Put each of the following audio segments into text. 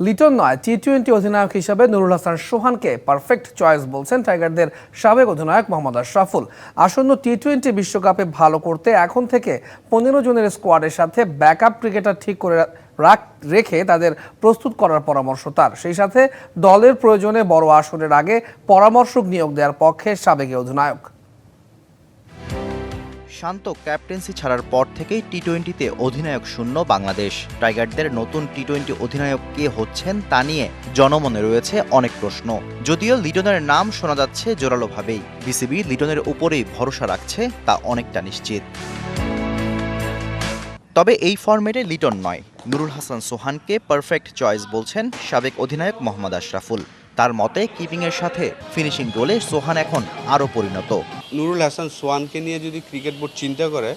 লিটন নয় টি টোয়েন্টি অধিনায়ক হিসাবে নুরুল হাসান সোহানকে পারফেক্ট চয়েস বলছেন টাইগারদের সাবেক অধিনায়ক মোহাম্মদ আশরাফুল। আসন্ন টি টোয়েন্টি বিশ্বকাপে ভালো করতে এখন থেকে পনেরো জনের স্কোয়াডের সাথে ব্যাকআপ ক্রিকেটার ঠিক করে রাখ, রেখে তাদের প্রস্তুত করার পরামর্শ তার। সেই সাথে দলের প্রয়োজনে বড় আসরের আগে পরামর্শক নিয়োগ দেওয়ার পক্ষে সাবেক অধিনায়ক। শান্ত ক্যাপ্টেন্সি ছাড়ার পর থেকেই টি টোয়েন্টিতে অধিনায়ক শূন্য বাংলাদেশ। টাইগারদের নতুন টি টোয়েন্টি অধিনায়ক কে হচ্ছেন তা নিয়ে জনমনে রয়েছে অনেক প্রশ্ন। যদিও লিটনের নাম শোনা যাচ্ছে জোরালোভাবেই, বিসিবি লিটনের উপরেই ভরসা রাখছে তা অনেকটা নিশ্চিত। তবে এই ফরম্যাটে লিটন নয়। নুরুল হাসান সোহানকে পারফেক্ট চয়েস বলছেন সাবেক অধিনায়ক মোহাম্মদ আশরাফুল। তার মতে কিপিংয়ের সাথে ফিনিশিং গোলে সোহান এখন আরও পরিণত। নুরুল হাসান সোয়ানকে নিয়ে যদি ক্রিকেট বোর্ড চিন্তা করে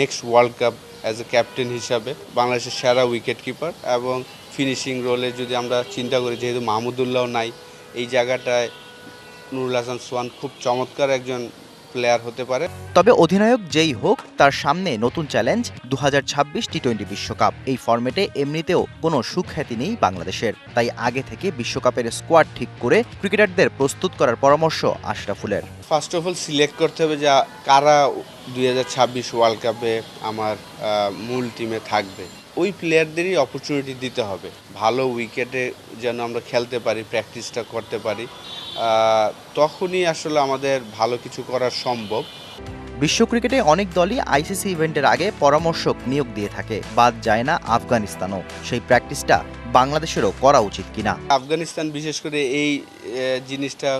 next world cup as a captain হিসাবে, বাংলাদেশের সেরা উইকেট কিপার এবং ফিনিশিং রোলে যদি আমরা চিন্তা করি, যেহেতু মাহমুদুল্লাহ নাই, এই জায়গাটায় নুরুল হাসান সোয়ান খুব চমৎকার একজন প্লেয়ার হতে পারে। তবে অধিনায়ক যেই হোক তার সামনে নতুন চ্যালেঞ্জ দু টি টোয়েন্টি বিশ্বকাপ। এই ফরম্যাটে এমনিতেও কোনো সুখ্যাতি নেই বাংলাদেশের। তাই আগে থেকে বিশ্বকাপের স্কোয়াড ঠিক করে ক্রিকেটারদের প্রস্তুত করার পরামর্শ আশরাফুলের। ফার্স্ট অফ অল সিলেক্ট করতে হবে যা কারা দুই হাজার ছাব্বিশ ওয়ার্ল্ড কাপে আমার মূল টিমে থাকবে। ওই প্লেয়ারদেরই অপরচুনিটি দিতে হবে। ভালো উইকেটে যেন আমরা খেলতে পারি প্র্যাকটিসটা করতে পারি। তখনই আসলে আমাদের ভালো কিছু করা সম্ভব। বিশ্ব ক্রিকেটে অনেক দলই আইসিসি ইভেন্টের আগে পরামর্শক নিয়োগ দিয়ে থাকে বাদ যায় না আফগানিস্তানও। সেই প্র্যাকটিসটা বাংলাদেশেরও করা উচিত কিনা? আফগানিস্তান বিশেষ করে এই জিনিসটা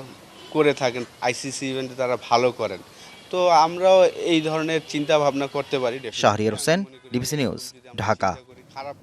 করে থাকেন আইসিসি ইভেন্টে তারা ভালো করেন। তো আমরাও এই ধরনের চিন্তা ভাবনা করতে পারি শাহরিয়ার হোসেন, ডিবিসি নিউজ, ঢাকা। খারাপ